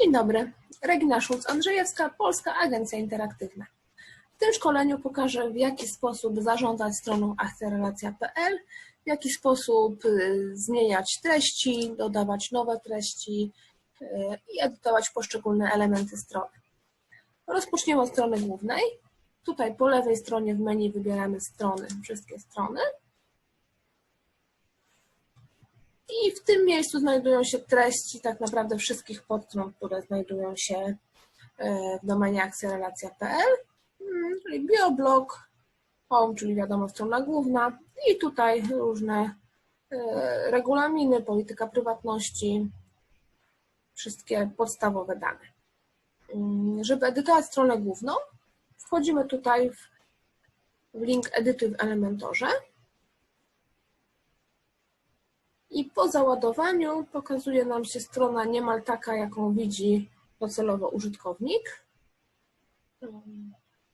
Dzień dobry. Regina Szulc-Andrzejewska, Polska Agencja Interaktywna. W tym szkoleniu pokażę, w jaki sposób zarządzać stroną akcjerelacja.pl, w jaki sposób y, zmieniać treści, dodawać nowe treści y, i edytować poszczególne elementy strony. Rozpoczniemy od strony głównej. Tutaj po lewej stronie w menu wybieramy strony, wszystkie strony. I w tym miejscu znajdują się treści tak naprawdę wszystkich podstron, które znajdują się e, w domenie akcjerelacja.pl, mm, czyli bioblog, home, czyli wiadomo strona główna. I tutaj różne e, regulaminy, polityka prywatności, wszystkie podstawowe dane. Mm, żeby edytować stronę główną, wchodzimy tutaj w link edytuj w Elementorze i po załadowaniu pokazuje nam się strona niemal taka, jaką widzi docelowo użytkownik.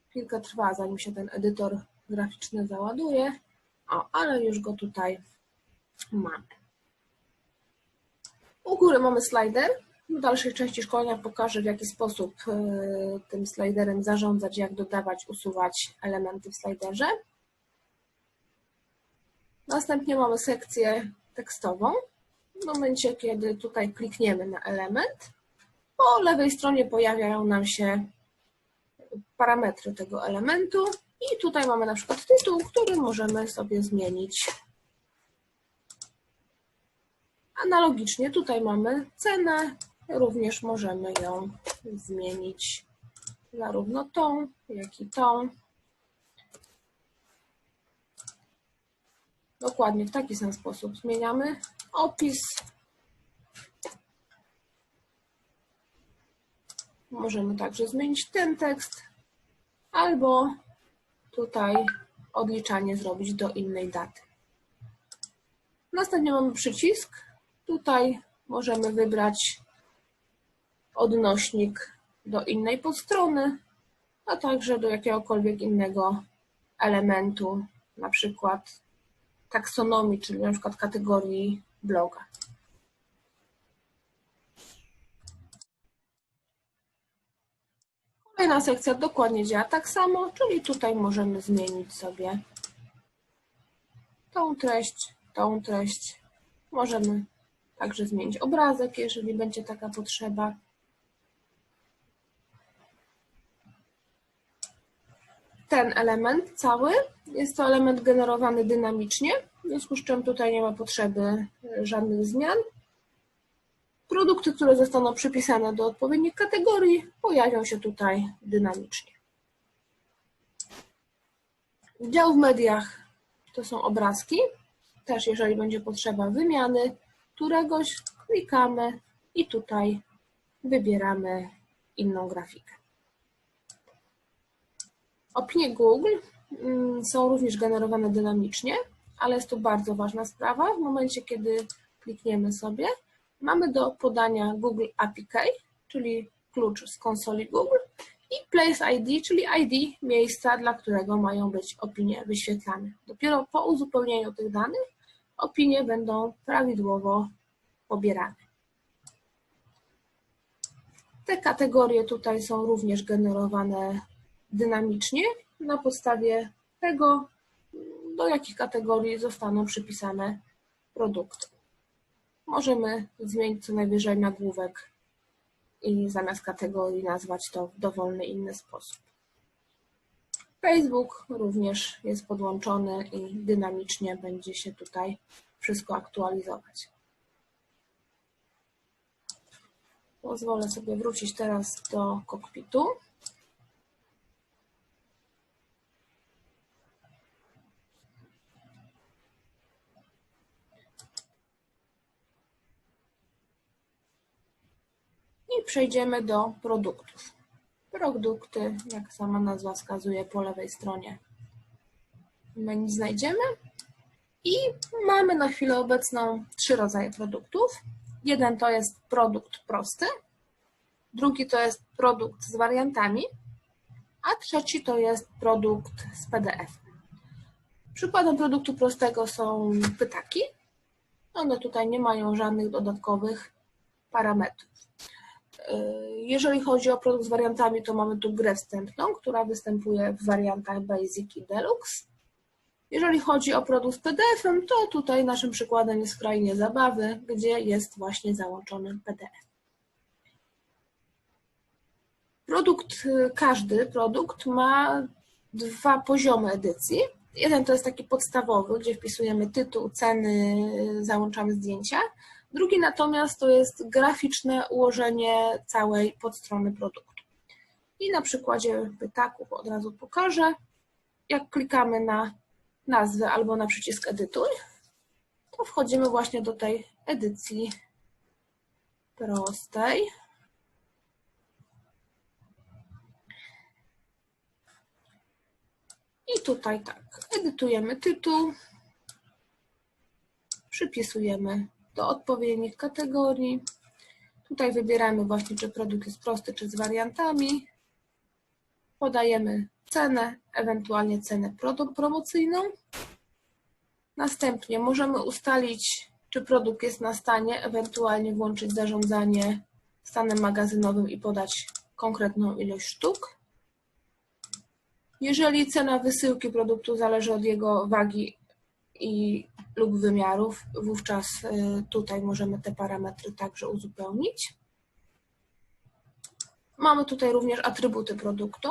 Chwilkę trwa, zanim się ten edytor graficzny załaduje, o, ale już go tutaj mamy. U góry mamy slider. W dalszej części szkolenia pokażę, w jaki sposób e, tym sliderem zarządzać, jak dodawać, usuwać elementy w sliderze. Następnie mamy sekcję tekstową. W momencie, kiedy tutaj klikniemy na element, po lewej stronie pojawiają nam się parametry tego elementu i tutaj mamy na przykład tytuł, który możemy sobie zmienić. Analogicznie tutaj mamy cenę, również możemy ją zmienić zarówno tą, jak i tą. Dokładnie w taki sam sposób zmieniamy opis. Możemy także zmienić ten tekst albo tutaj odliczanie zrobić do innej daty. Następnie mamy przycisk. Tutaj możemy wybrać odnośnik do innej podstrony, a także do jakiegokolwiek innego elementu, na przykład taksonomii, czyli na przykład kategorii bloga. Kolejna sekcja dokładnie działa tak samo, czyli tutaj możemy zmienić sobie tą treść, tą treść. Możemy także zmienić obrazek, jeżeli będzie taka potrzeba. Ten element cały. Jest to element generowany dynamicznie, w związku z czym tutaj nie ma potrzeby e, żadnych zmian. Produkty, które zostaną przypisane do odpowiednich kategorii, pojawią się tutaj dynamicznie. Dział w mediach to są obrazki. Też jeżeli będzie potrzeba wymiany któregoś, klikamy i tutaj wybieramy inną grafikę. Opinie Google mm, są również generowane dynamicznie, ale jest to bardzo ważna sprawa. W momencie, kiedy klikniemy sobie, mamy do podania Google API Key, czyli klucz z konsoli Google i Place ID, czyli ID miejsca, dla którego mają być opinie wyświetlane. Dopiero po uzupełnieniu tych danych opinie będą prawidłowo pobierane. Te kategorie tutaj są również generowane dynamicznie na podstawie tego, do jakich kategorii zostaną przypisane produkty. Możemy zmienić co najwyżej nagłówek i zamiast kategorii nazwać to w dowolny inny sposób. Facebook również jest podłączony i dynamicznie będzie się tutaj wszystko aktualizować. Pozwolę sobie wrócić teraz do kokpitu. Przejdziemy do produktów. Produkty, jak sama nazwa wskazuje, po lewej stronie menu znajdziemy. I mamy na chwilę obecną trzy rodzaje produktów. Jeden to jest produkt prosty, drugi to jest produkt z wariantami, a trzeci to jest produkt z PDF. Przykładem produktu prostego są pytaki. One tutaj nie mają żadnych dodatkowych parametrów. Jeżeli chodzi o produkt z wariantami, to mamy tu grę wstępną, która występuje w wariantach Basic i Deluxe. Jeżeli chodzi o produkt z PDF-em, to tutaj naszym przykładem jest Krainie Zabawy, gdzie jest właśnie załączony PDF. Produkt, każdy produkt ma dwa poziomy edycji. Jeden to jest taki podstawowy, gdzie wpisujemy tytuł, ceny, załączamy zdjęcia. Drugi natomiast to jest graficzne ułożenie całej podstrony produktu. I na przykładzie pytaków od razu pokażę. Jak klikamy na nazwę albo na przycisk edytuj, to wchodzimy właśnie do tej edycji prostej. I tutaj tak, edytujemy tytuł, przypisujemy do odpowiednich kategorii. Tutaj wybieramy właśnie, czy produkt jest prosty, czy z wariantami. Podajemy cenę, ewentualnie cenę promocyjną. Następnie możemy ustalić, czy produkt jest na stanie, ewentualnie włączyć zarządzanie stanem magazynowym i podać konkretną ilość sztuk. Jeżeli cena wysyłki produktu zależy od jego wagi i lub wymiarów, wówczas y, tutaj możemy te parametry także uzupełnić. Mamy tutaj również atrybuty produktu,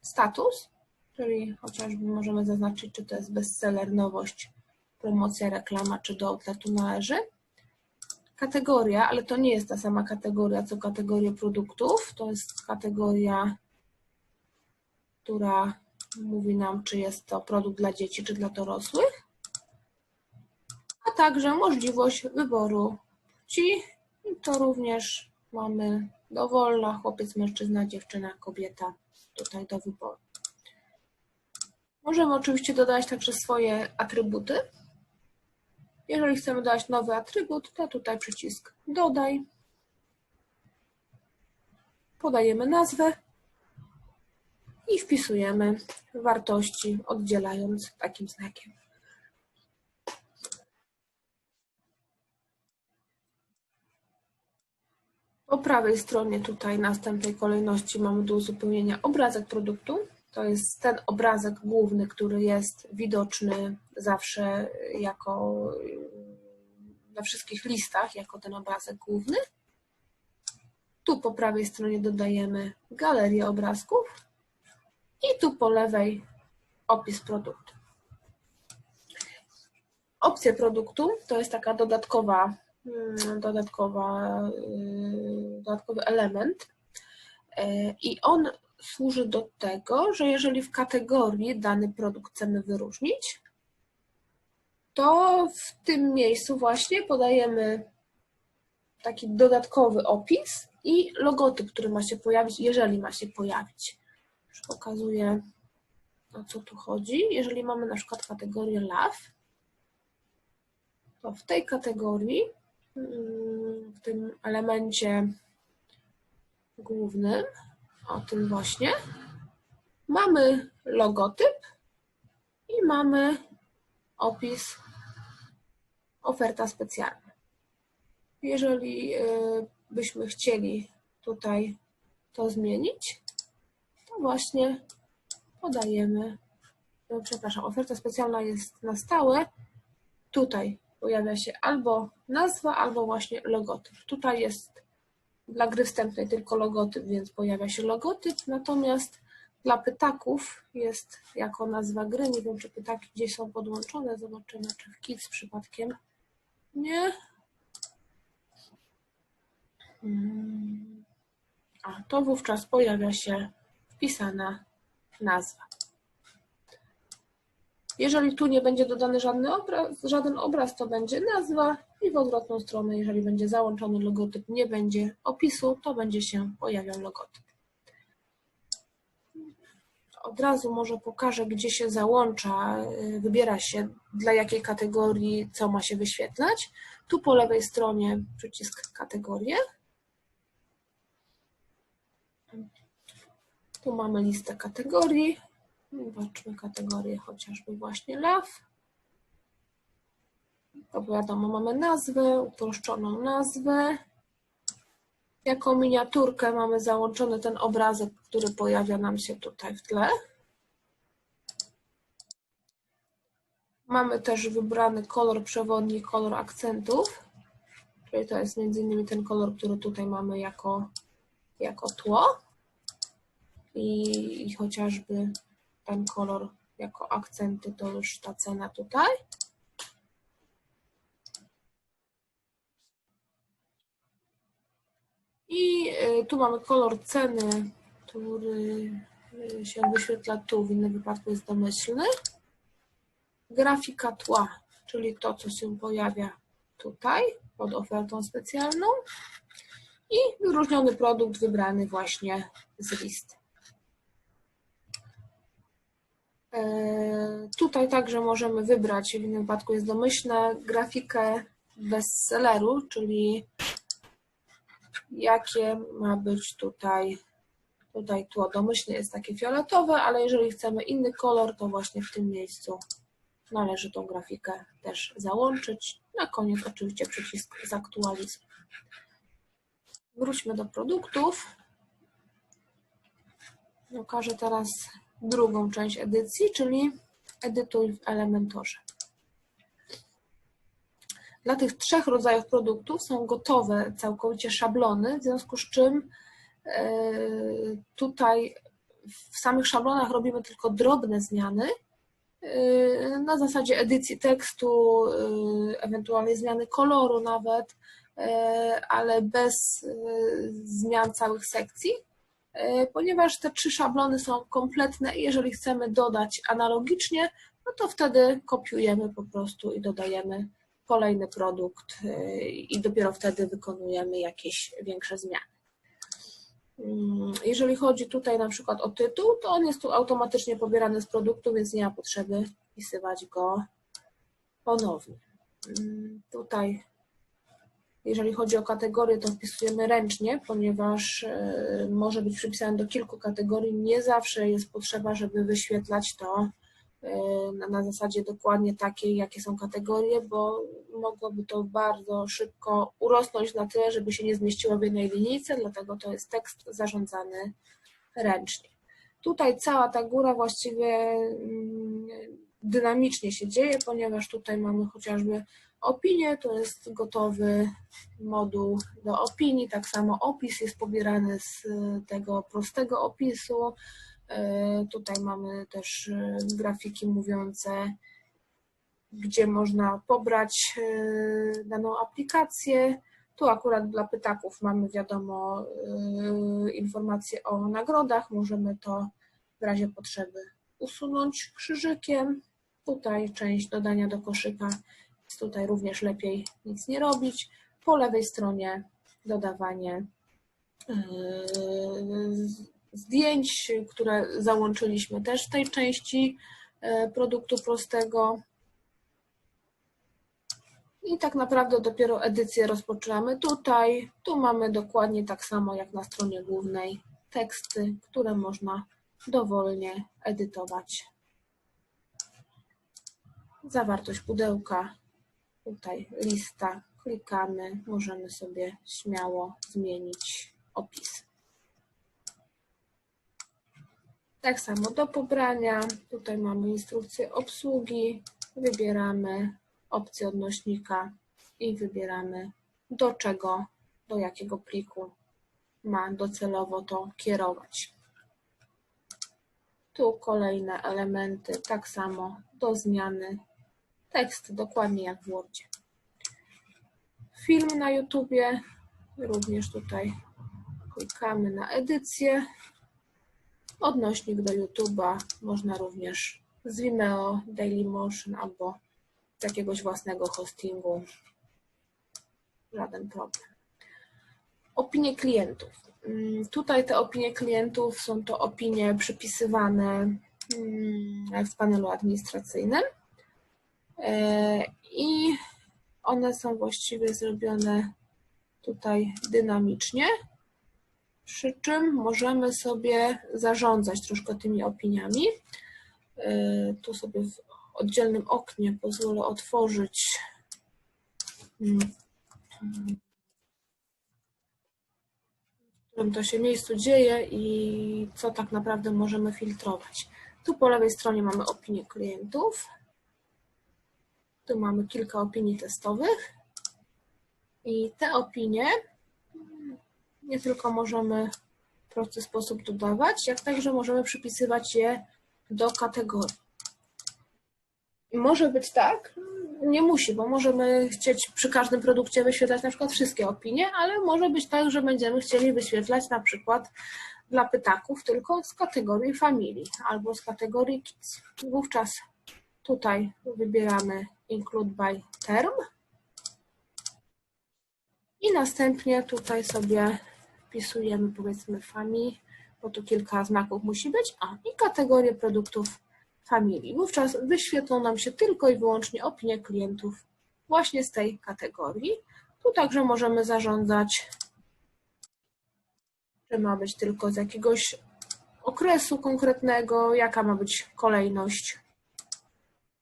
status, czyli chociażby możemy zaznaczyć, czy to jest bestseller, nowość, promocja, reklama, czy do outletu należy. Kategoria, ale to nie jest ta sama kategoria, co kategoria produktów, to jest kategoria, która mówi nam, czy jest to produkt dla dzieci, czy dla dorosłych a także możliwość wyboru płci. I to również mamy dowolna, chłopiec, mężczyzna, dziewczyna, kobieta tutaj do wyboru. Możemy oczywiście dodać także swoje atrybuty. Jeżeli chcemy dodać nowy atrybut, to tutaj przycisk dodaj. Podajemy nazwę i wpisujemy wartości, oddzielając takim znakiem. Po prawej stronie tutaj następnej kolejności mamy do uzupełnienia obrazek produktu. To jest ten obrazek główny, który jest widoczny zawsze jako na wszystkich listach, jako ten obrazek główny. Tu po prawej stronie dodajemy galerię obrazków i tu po lewej opis produktu. Opcje produktu to jest taka dodatkowa Mm, dodatkowa, y, dodatkowy element y, i on służy do tego, że jeżeli w kategorii dany produkt chcemy wyróżnić, to w tym miejscu właśnie podajemy taki dodatkowy opis i logotyp, który ma się pojawić, jeżeli ma się pojawić. Już pokazuję, o co tu chodzi. Jeżeli mamy na przykład kategorię Love, to w tej kategorii w tym elemencie głównym, o tym właśnie, mamy logotyp i mamy opis oferta specjalna. Jeżeli y, byśmy chcieli tutaj to zmienić, właśnie podajemy, no, przepraszam, oferta specjalna jest na stałe. Tutaj pojawia się albo nazwa, albo właśnie logotyp. Tutaj jest dla gry wstępnej tylko logotyp, więc pojawia się logotyp, natomiast dla pytaków jest jako nazwa gry. Nie wiem, czy pytaki gdzieś są podłączone. Zobaczymy, czy w Kids przypadkiem. Nie. Hmm. A, to wówczas pojawia się wpisana nazwa. Jeżeli tu nie będzie dodany żadny obraz, żaden obraz, to będzie nazwa i w odwrotną stronę, jeżeli będzie załączony logotyp, nie będzie opisu, to będzie się pojawiał logotyp. Od razu może pokażę, gdzie się załącza, y, wybiera się dla jakiej kategorii, co ma się wyświetlać. Tu po lewej stronie przycisk kategorie. Tu mamy listę kategorii. Zobaczmy kategorię chociażby właśnie love. To wiadomo, mamy nazwę, uproszczoną nazwę. Jako miniaturkę mamy załączony ten obrazek, który pojawia nam się tutaj w tle. Mamy też wybrany kolor przewodni, kolor akcentów, czyli to jest między innymi ten kolor, który tutaj mamy jako, jako tło i, i chociażby ten kolor jako akcenty to już ta cena tutaj. I y, tu mamy kolor ceny, który y, się wyświetla tu, w innym wypadku jest domyślny. Grafika tła, czyli to, co się pojawia tutaj pod ofertą specjalną. I wyróżniony produkt wybrany właśnie z listy. Tutaj także możemy wybrać, w innym wypadku jest domyślna, grafikę bestselleru, czyli jakie ma być tutaj, tutaj tło domyślne jest takie fioletowe, ale jeżeli chcemy inny kolor, to właśnie w tym miejscu należy tą grafikę też załączyć. Na koniec oczywiście przycisk zaktualizuj. Wróćmy do produktów. Pokażę teraz drugą część edycji, czyli edytuj w Elementorze. Dla tych trzech rodzajów produktów są gotowe całkowicie szablony, w związku z czym e, tutaj w samych szablonach robimy tylko drobne zmiany e, na zasadzie edycji tekstu, e, ewentualnie zmiany koloru nawet, ale bez zmian całych sekcji, ponieważ te trzy szablony są kompletne i jeżeli chcemy dodać analogicznie, no to wtedy kopiujemy po prostu i dodajemy kolejny produkt y, i dopiero wtedy wykonujemy jakieś większe zmiany. Mm, Jeżeli chodzi tutaj na przykład o tytuł, to on jest tu automatycznie pobierany z produktu, więc nie ma potrzeby wpisywać go ponownie. Mm, Tutaj, jeżeli chodzi o kategorie, to wpisujemy ręcznie, ponieważ y, może być przypisany do kilku kategorii. Nie zawsze jest potrzeba, żeby wyświetlać to na, na zasadzie dokładnie takiej, jakie są kategorie, bo mogłoby to bardzo szybko urosnąć na tyle, żeby się nie zmieściło w jednej linijce, dlatego to jest tekst zarządzany ręcznie. Tutaj cała ta góra właściwie mm, dynamicznie się dzieje, ponieważ tutaj mamy chociażby opinię, to jest gotowy moduł do opinii, tak samo opis jest pobierany z tego prostego opisu. E, Tutaj mamy też e, grafiki mówiące, gdzie można pobrać daną aplikację. Tu akurat dla pytaków mamy wiadomo informacje o nagrodach. Możemy to w razie potrzeby usunąć krzyżykiem. Tutaj część dodania do koszyka, tutaj również lepiej nic nie robić. Po lewej stronie dodawanie zdjęć, które załączyliśmy też w tej części produktu prostego. I tak naprawdę dopiero edycję rozpoczynamy tutaj. Tu mamy dokładnie tak samo jak na stronie głównej teksty, które można dowolnie edytować. Zawartość pudełka, tutaj lista, klikamy, możemy sobie śmiało zmienić opis. Tak samo do pobrania, tutaj mamy instrukcję obsługi, wybieramy opcję odnośnika i wybieramy do czego, do jakiego pliku ma docelowo to kierować. Tu kolejne elementy, tak samo do zmiany. Tekst dokładnie jak w Wordzie. Film na YouTubie, również tutaj klikamy na edycję. Odnośnik do YouTube'a można również z Vimeo, Dailymotion albo z jakiegoś własnego hostingu. Żaden problem. Opinie klientów. Mm, Tutaj te opinie klientów są to opinie przypisywane mm, w panelu administracyjnym i one są właściwie zrobione tutaj dynamicznie, przy czym możemy sobie zarządzać troszkę tymi opiniami. E, Tu sobie w oddzielnym oknie pozwolę otworzyć mm, którym to się miejscu dzieje i co tak naprawdę możemy filtrować. Tu po lewej stronie mamy opinie klientów. Tu mamy kilka opinii testowych. I te opinie nie tylko możemy w prosty sposób dodawać, jak także możemy przypisywać je do kategorii. Może być tak, nie musi, bo możemy chcieć przy każdym produkcie wyświetlać na przykład wszystkie opinie, ale może być tak, że będziemy chcieli wyświetlać na przykład dla pytaków tylko z kategorii familii albo z kategorii kids. Wówczas tutaj wybieramy include by term i następnie tutaj sobie wpisujemy powiedzmy family, bo tu kilka znaków musi być, a i kategorię produktów familii. Wówczas wyświetlą nam się tylko i wyłącznie opinie klientów właśnie z tej kategorii. Tu także możemy zarządzać, czy ma być tylko z jakiegoś okresu konkretnego, jaka ma być kolejność,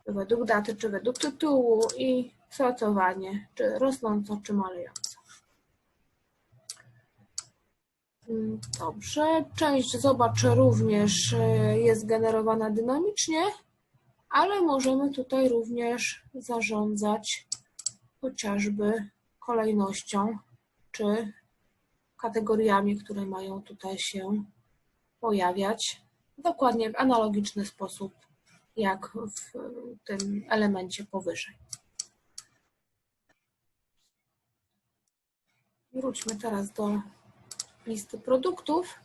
według daty, czy według tytułu i sortowanie, czy rosnąco, czy malejąco. Mm, Dobrze, część zobacz również e, jest generowana dynamicznie, ale możemy tutaj również zarządzać chociażby kolejnością czy kategoriami, które mają tutaj się pojawiać dokładnie w analogiczny sposób jak w tym elemencie powyżej. Wróćmy teraz do listy produktów.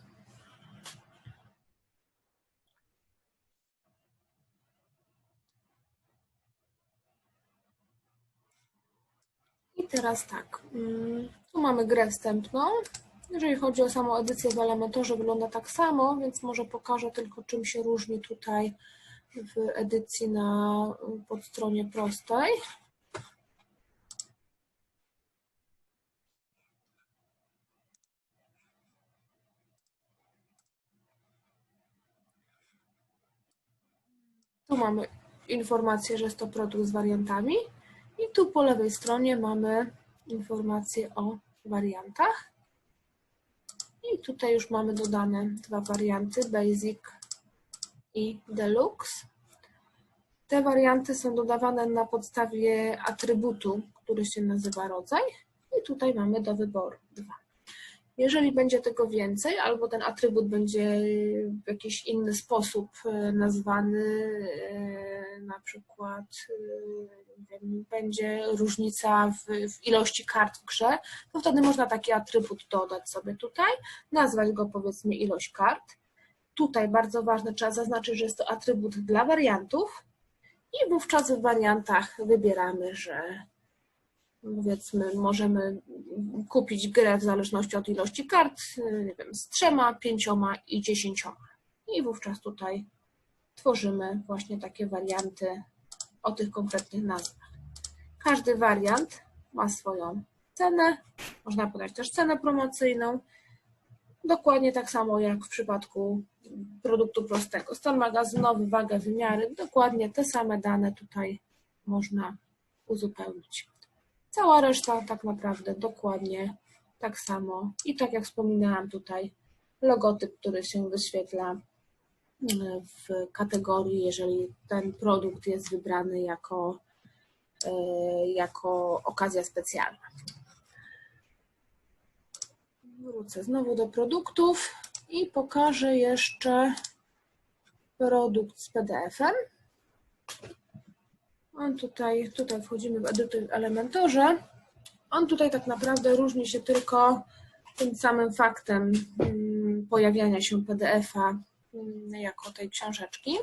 I teraz tak, mm, tu mamy grę wstępną. Jeżeli chodzi o samą edycję w Elementorze wygląda tak samo, więc może pokażę tylko czym się różni tutaj w edycji na podstronie prostej. Tu mamy informację, że jest to produkt z wariantami i tu po lewej stronie mamy informację o wariantach. I tutaj już mamy dodane dwa warianty, Basic i Deluxe. Te warianty są dodawane na podstawie atrybutu, który się nazywa rodzaj i tutaj mamy do wyboru dwa. Jeżeli będzie tego więcej, albo ten atrybut będzie w jakiś inny sposób e, nazwany, e, na przykład e, będzie różnica w, w, ilości kart w grze, to wtedy można taki atrybut dodać sobie tutaj, nazwać go powiedzmy ilość kart. Tutaj bardzo ważne, trzeba zaznaczyć, że jest to atrybut dla wariantów i wówczas w wariantach wybieramy, że powiedzmy, możemy kupić grę w zależności od ilości kart, nie wiem, z trzema, pięcioma i dziesięcioma. I wówczas tutaj tworzymy właśnie takie warianty o tych konkretnych nazwach. Każdy wariant ma swoją cenę, można podać też cenę promocyjną, dokładnie tak samo jak w przypadku produktu prostego. Stan magazynowy, wagę, wymiary, dokładnie te same dane tutaj można uzupełnić. Cała reszta tak naprawdę dokładnie tak samo. I tak jak wspominałam tutaj, logotyp, który się wyświetla mm, w kategorii, jeżeli ten produkt jest wybrany jako, e, jako okazja specjalna. Wrócę znowu do produktów i pokażę jeszcze produkt z PDF-em. On tutaj, tutaj wchodzimy w edytor w Elementorze. On tutaj tak naprawdę różni się tylko tym samym faktem mm, pojawiania się PDF-a mm, jako tej książeczki.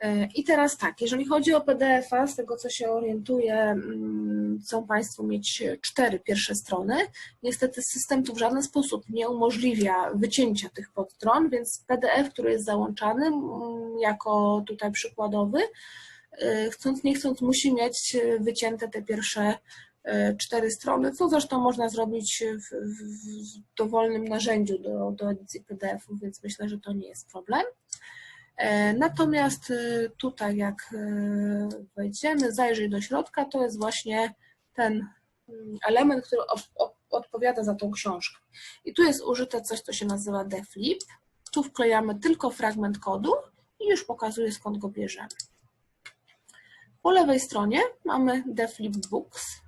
E, I teraz tak, jeżeli chodzi o PDF-a, z tego co się orientuję, mm, chcą Państwo mieć cztery pierwsze strony. Niestety system tu w żaden sposób nie umożliwia wycięcia tych podstron, więc PDF, który jest załączany jako tutaj przykładowy, E, chcąc nie chcąc musi mieć e, wycięte te pierwsze e, cztery strony, co zresztą można zrobić w, w dowolnym narzędziu do, do edycji PDF-u, więc myślę, że to nie jest problem. Natomiast tutaj jak wejdziemy, zajrzyj do środka, to jest właśnie ten mm, element, który odpowiada za tą książkę. I tu jest użyte coś, co się nazywa deflip. Tu wklejamy tylko fragment kodu i już pokazuje skąd go bierzemy. Po lewej stronie mamy deflip books.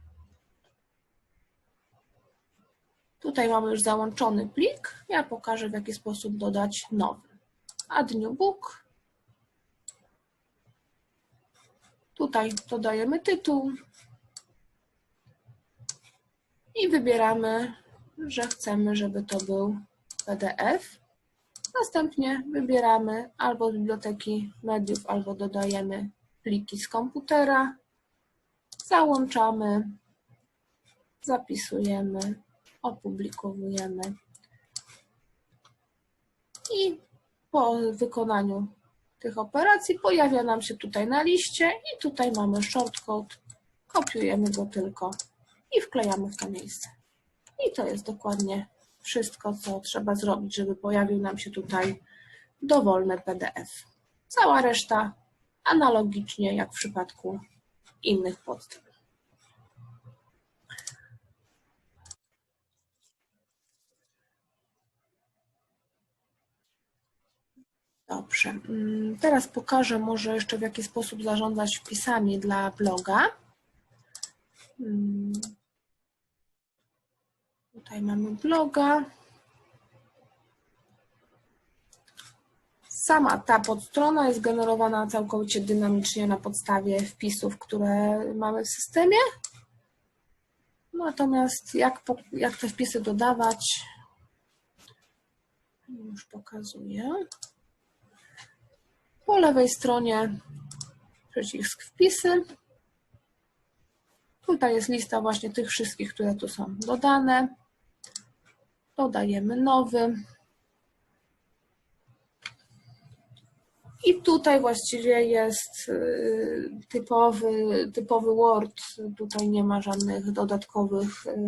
Tutaj mamy już załączony plik. Ja pokażę w jaki sposób dodać nowy. Add new book. Tutaj dodajemy tytuł i wybieramy, że chcemy, żeby to był PDF. Następnie wybieramy albo z biblioteki mediów, albo dodajemy pliki z komputera, załączamy, zapisujemy, opublikowujemy. I po wykonaniu tych operacji pojawia nam się tutaj na liście i tutaj mamy shortcode, kopiujemy go tylko i wklejamy w to miejsce. I to jest dokładnie wszystko, co trzeba zrobić, żeby pojawił nam się tutaj dowolny PDF. Cała reszta analogicznie jak w przypadku innych podstron. Dobrze, mm, teraz pokażę może jeszcze w jaki sposób zarządzać wpisami dla bloga. Tutaj mamy bloga. Sama ta podstrona jest generowana całkowicie dynamicznie na podstawie wpisów, które mamy w systemie. Natomiast jak, jak te wpisy dodawać, już pokazuję. Po lewej stronie przycisk wpisy. Tutaj jest lista właśnie tych wszystkich, które tu są dodane. Dodajemy nowy. I tutaj właściwie jest y, typowy, typowy Word. Tutaj nie ma żadnych dodatkowych y,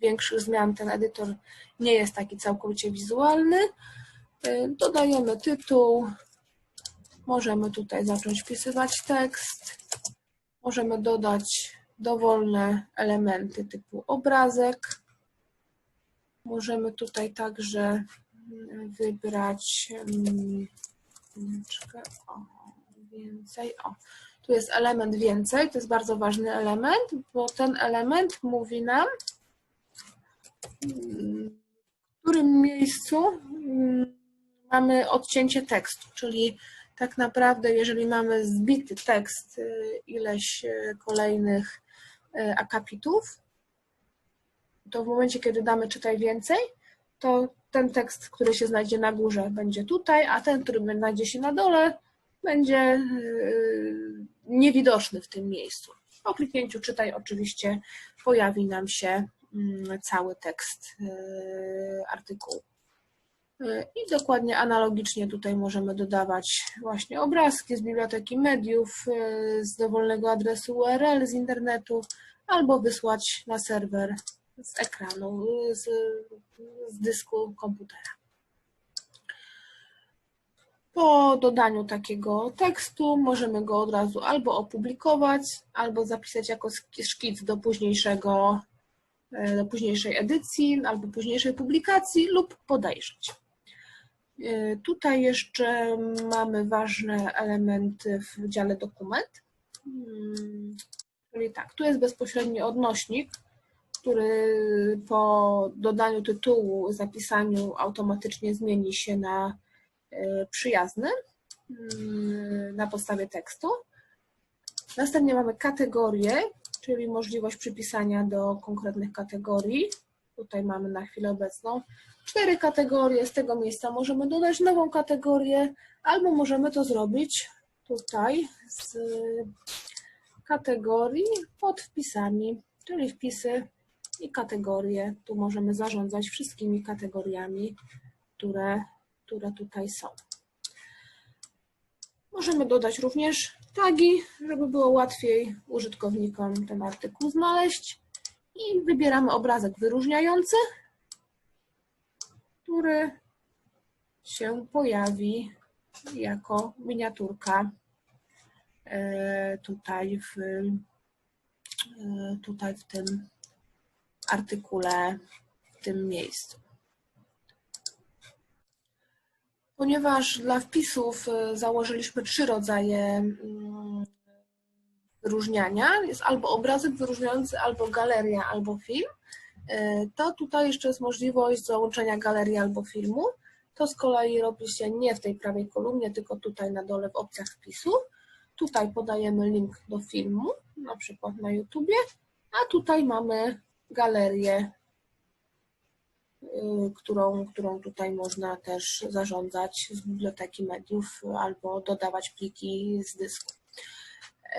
większych zmian. Ten edytor nie jest taki całkowicie wizualny. Y, dodajemy tytuł. Możemy tutaj zacząć wpisywać tekst. Możemy dodać dowolne elementy typu obrazek. Możemy tutaj także wybrać o, więcej. O, tu jest element więcej, to jest bardzo ważny element, bo ten element mówi nam, w którym miejscu mamy odcięcie tekstu, czyli tak naprawdę, jeżeli mamy zbity tekst, y, ileś y, kolejnych y, akapitów, to w momencie, kiedy damy czytaj więcej, to ten tekst, który się znajdzie na górze, będzie tutaj, a ten, który znajdzie się na dole, będzie niewidoczny w tym miejscu. Po kliknięciu czytaj oczywiście pojawi nam się mm, cały tekst artykułu. I dokładnie analogicznie tutaj możemy dodawać właśnie obrazki z biblioteki mediów, z dowolnego adresu URL z internetu, albo wysłać na serwer z ekranu, z, z dysku komputera. Po dodaniu takiego tekstu możemy go od razu albo opublikować, albo zapisać jako szkic do późniejszego e, do późniejszej edycji albo późniejszej publikacji lub podejrzeć. E, tutaj jeszcze mamy ważne elementy w dziale dokument. Hmm, czyli tak, tu jest bezpośredni odnośnik, który po dodaniu tytułu, zapisaniu automatycznie zmieni się na e, przyjazny hmm, na podstawie tekstu. Następnie mamy kategorie, czyli możliwość przypisania do konkretnych kategorii. Tutaj mamy na chwilę obecną cztery kategorie. Z tego miejsca możemy dodać nową kategorię, albo możemy to zrobić tutaj z kategorii pod wpisami, czyli wpisy i kategorie. Tu możemy zarządzać wszystkimi kategoriami, które, które tutaj są. Możemy dodać również tagi, żeby było łatwiej użytkownikom ten artykuł znaleźć. I wybieramy obrazek wyróżniający który się pojawi jako miniaturka e, tutaj w, e, tutaj w tym artykule w tym miejscu. Ponieważ dla wpisów y, założyliśmy trzy rodzaje mm, wyróżniania, jest albo obrazek wyróżniający, albo galeria, albo film, y, to tutaj jeszcze jest możliwość załączenia galerii albo filmu. To z kolei robi się nie w tej prawej kolumnie, tylko tutaj na dole w opcjach wpisu. Tutaj podajemy link do filmu, na przykład na YouTubie, a tutaj mamy galerię, y, którą, którą tutaj można też zarządzać z biblioteki mediów albo dodawać pliki z dysku.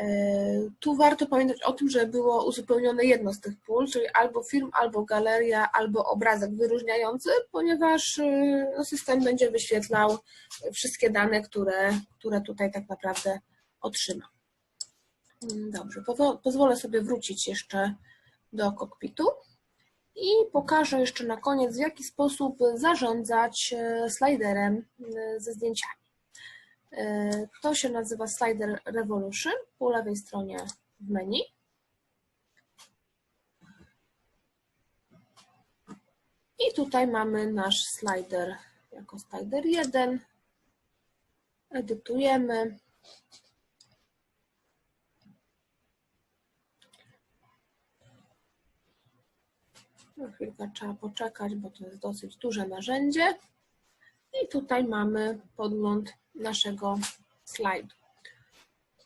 Y, Tu warto pamiętać o tym, że było uzupełnione jedno z tych pól, czyli albo film, albo galeria, albo obrazek wyróżniający, ponieważ y, no, system będzie wyświetlał wszystkie dane, które, które tutaj tak naprawdę otrzyma. Mm, Dobrze, pozwolę sobie wrócić jeszcze do kokpitu i pokażę jeszcze na koniec, w jaki sposób zarządzać e, sliderem e, ze zdjęciami. E, To się nazywa Slider Revolution po lewej stronie w menu. I tutaj mamy nasz slider jako slider 1. Edytujemy. Chwilkę trzeba poczekać, bo to jest dosyć duże narzędzie. I tutaj mamy podgląd naszego slajdu.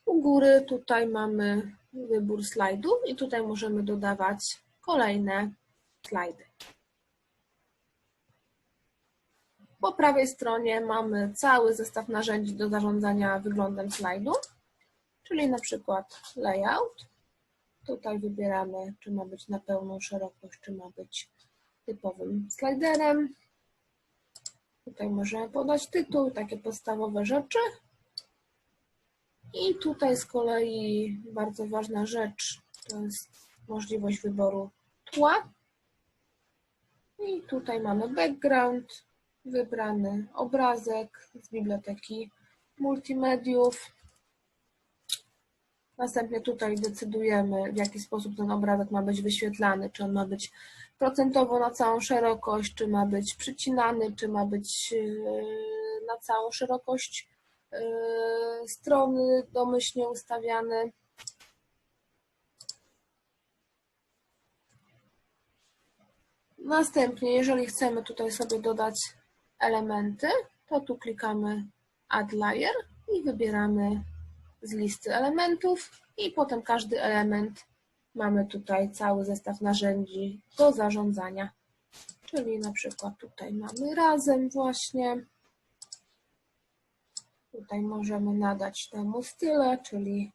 U góry tutaj mamy wybór slajdów i tutaj możemy dodawać kolejne slajdy. Po prawej stronie mamy cały zestaw narzędzi do zarządzania wyglądem slajdu, czyli na przykład layout. Tutaj wybieramy, czy ma być na pełną szerokość, czy ma być typowym sliderem. Tutaj możemy podać tytuł, takie podstawowe rzeczy. I tutaj z kolei bardzo ważna rzecz to jest możliwość wyboru tła. I tutaj mamy background, wybrany obrazek z biblioteki multimediów. Następnie tutaj decydujemy, w jaki sposób ten obrazek ma być wyświetlany, czy on ma być procentowo na całą szerokość, czy ma być przycinany, czy ma być yy, na całą szerokość yy, strony domyślnie ustawiany. Następnie, jeżeli chcemy tutaj sobie dodać elementy, to tu klikamy Add Layer i wybieramy z listy elementów i potem każdy element mamy tutaj cały zestaw narzędzi do zarządzania. Czyli na przykład tutaj mamy razem właśnie. Tutaj możemy nadać temu style, czyli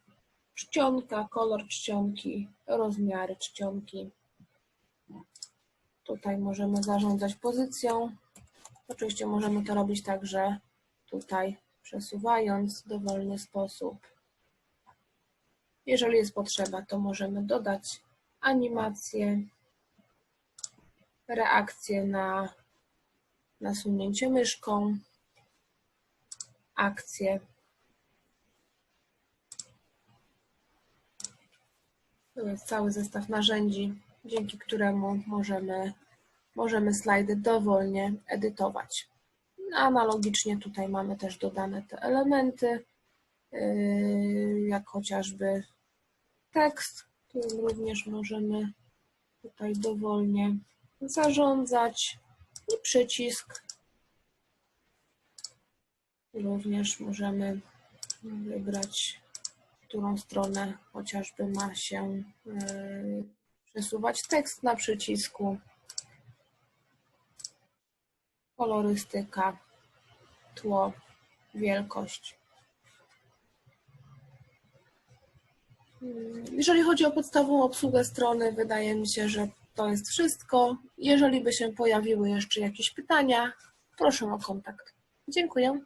czcionka, kolor czcionki, rozmiary czcionki. Tutaj możemy zarządzać pozycją. Oczywiście możemy to robić także tutaj przesuwając dowolny sposób. Jeżeli jest potrzeba, to możemy dodać animację, reakcję na nasunięcie myszką, akcję. To jest cały zestaw narzędzi, dzięki któremu możemy, możemy slajdy dowolnie edytować. Analogicznie tutaj mamy też dodane te elementy, yy, jak chociażby tekst, którym również możemy tutaj dowolnie zarządzać i przycisk. Również możemy wybrać, którą stronę chociażby ma się yy, przesuwać tekst na przycisku. Kolorystyka, tło, wielkość. Jeżeli chodzi o podstawową obsługę strony, wydaje mi się, że to jest wszystko. Jeżeli by się pojawiły jeszcze jakieś pytania, proszę o kontakt. Dziękuję.